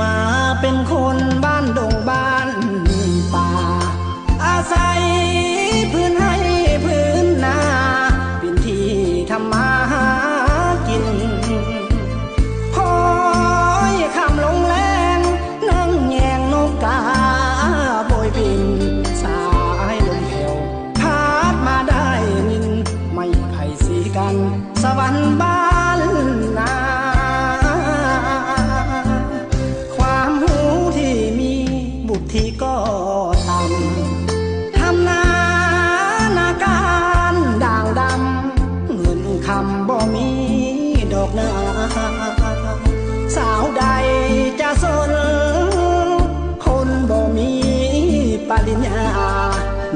มาเป็นคนบ้านดงบ้านป่า อาศัยพื้นให้พื้นนาเป็นที่ทำมาหากินคอยคำลงแรงนั่งแยงนกกาโบยบิน สายลมแผ่วพัดมาได้นิน ไม่ไผ่สีกัน สวรรค์บ้าน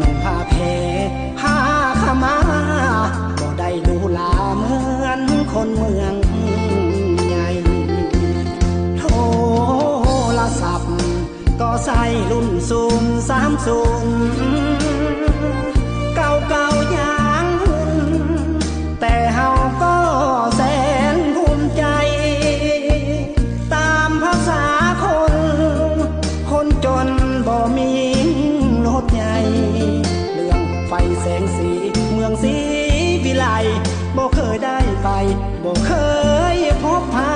นุ่งผ้าเพผ้าขมาก็ได้ดูลาเหมือนคนเมืองใหญ่โทรศัพท์ ก็ใส่รุ่นซูมสามซูม สีวิไลบ่เคยได้ไปบ่เคยพบพา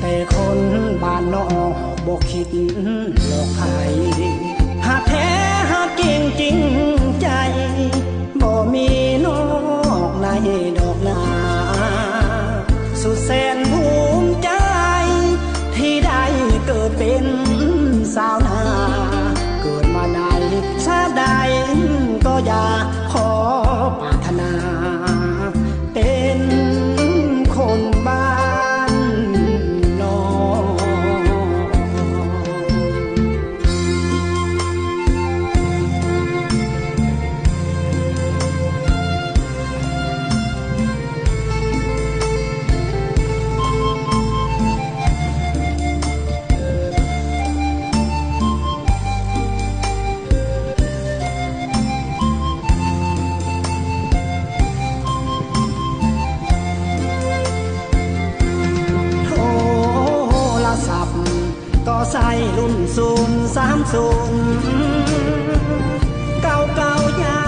แต่คนบ้านนอกบอกคิดหลอกใครหากแท้หากจริงจริงใจบ่มีนอกในดอกนาสุดแสนภูมิใจที่ได้เกิดเป็นสาวนา ก็ใส่รุ่นศูนย์สามศูนย์เก่าเก่ายา